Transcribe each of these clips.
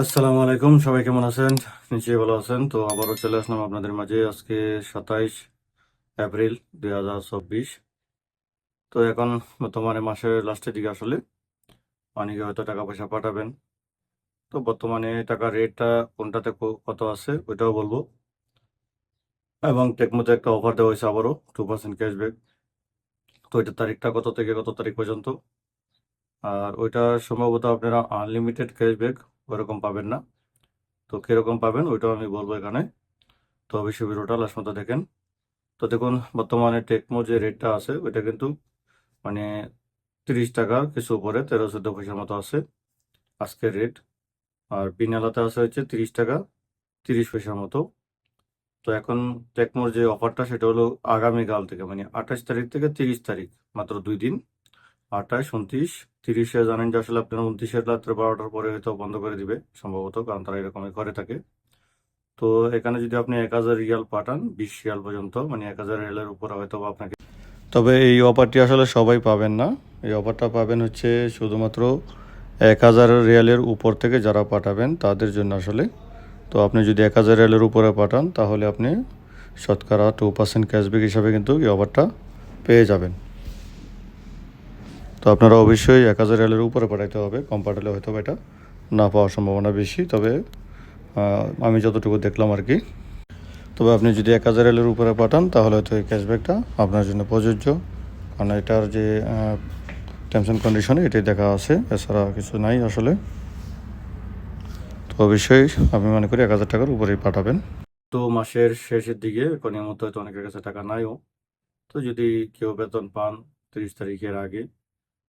আসসালামু আলাইকুম, সবাই কেমন আছেন? নিশ্চয়ই ভালো আছেন। তো আবারও চলে আসলাম আপনাদের মাঝে আজকে সাতাইশ এপ্রিল দুই হাজার চব্বিশ। তো এখন বর্তমানে মাসের লাস্টের দিকে আসলে। অনেকে হয়তো টাকা পয়সা পাঠাবেন। তো বর্তমানে টাকার রেটটা কোনটাতে কত আছে ওইটাও বলব। এবং টেকমোতে একটা অফার দেওয়া হয়েছে আবারও টু পার্সেন্ট ক্যাশব্যাক তো ওইটার তারিখটা কত থেকে কত তারিখ পর্যন্ত? আর ওইটা সম্ভবত আপনারা আনলিমিটেড ক্যাশব্যাক ওরকম পাবেন না। তো কীরকম পাবেন ওইটাও আমি বলব এখানে। তো অবশ্যই ভিডিওটা লাস্ট মতো দেখেন। তো দেখুন, বর্তমানে টেকমো যে রেটটা আছে, ওইটা কিন্তু মানে তিরিশ টাকার কিছু উপরে, তেরো, চোদ্দ পয়সার মতো আছে আজকের রেট। আর বিনালাতে আছে হচ্ছে তিরিশ টাকা, তিরিশ পয়সার মতো। তো এখন টেকমোর যে অফারটা, সেটা হলো আগামীকাল থেকে মানে আঠাশ তারিখ থেকে তিরিশ তারিখ, মাত্র দুই দিন। আঠাশ উনত্রিশ, তিরিশে জানেন যে আসলে আপনারা উনত্রিশের রাত্রে বারোটার পরে হয়তো বন্ধ করে দিবে, সম্ভবত, কারণ তারা এরকমই করে থাকে। তো এখানে যদি আপনি এক হাজার রিয়াল পাঠান, বিশ রিয়াল পর্যন্ত মানে এক হাজার রিয়ালের উপরে হয়তো আপনাকে তবে এই অফারটি আসলে সবাই পাবেন না। এই অফারটা পাবেন হচ্ছে শুধুমাত্র এক হাজার রিয়ালের উপর থেকে যারা পাঠাবেন, তাদের জন্য আসলে। তো আপনি যদি এক হাজার রিয়ালের উপরে পাঠান, তাহলে আপনি শতকরা টু পার্সেন্ট ক্যাশব্যাক হিসাবে কিন্তু এই অফারটা পেয়ে যাবেন। তো আপনারা অবশ্যই এক হাজার রিয়ালের উপরে পাঠাইতে হবে, কম পাঠালে হয়তো এটা না পাওয়ার সম্ভাবনা বেশি। তবে আমি যতটুকু দেখলাম আর কি। তবে আপনি যদি এক হাজার এলের উপরে পাঠান, তাহলে হয়তো এই ক্যাশব্যাকটা আপনার জন্য প্রযোজ্য। কারণ এটার যে টার্মস অ্যান্ড কন্ডিশনে এটাই দেখা আছে। এছাড়া কিছু নাই আসলে। তো অবশ্যই আমি মনে করি এক হাজার টাকার উপরেই পাঠাবেন। তো মাসের শেষের দিকে এই মতো হয়তো অনেকের কাছে টাকা নাইও। তো যদি কেউ বেতন পান তিরিশ তারিখের আগে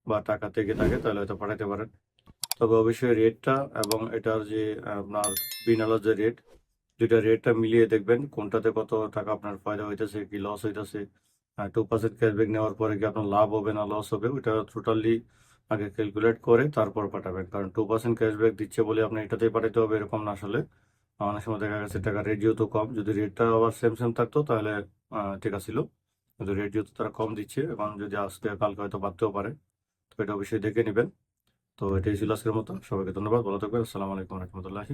বা টাকা থেকে থাকে, তাহলে হয়তো পাঠাতে পারেন। তবে অবশ্যই রেটটা এবং এটার যে আপনার বিনালার যে রেট, দুইটা রেটটা মিলিয়ে দেখবেন, কোনটাতে কত টাকা আপনার ফায়দা হইতেছে, কি লস হইতেছে। টু পার্সেন্ট ক্যাশব্যাক নেওয়ার পরে কি আপনার লাভ হবে না লস হবে, ওইটা টোটালি আগে ক্যালকুলেট করে তারপর পাঠাবেন। কারণ টু পার্সেন্ট ক্যাশব্যাক দিচ্ছে বলে আপনি এটাতেই পাঠাতে হবে, এরকম না আসলে। অনেক সময় দেখা গেছে টাকা রেট যেহেতু কম, যদি রেটটা আবার সেম সেম থাকতো, তাহলে ঠিক আছিল। কিন্তু রেট যেহেতু তারা কম দিচ্ছে এবং যদি আজকে কালকে হয়তো বাড়তেও পারে। তো এটা অবশ্যই দেখে নেবেন। তো এটাই ছিল আজকের মতো। সবাইকে ধন্যবাদ। ভালো থাকবেন। আসসালামু আলাইকুম রহমতুল্লাহি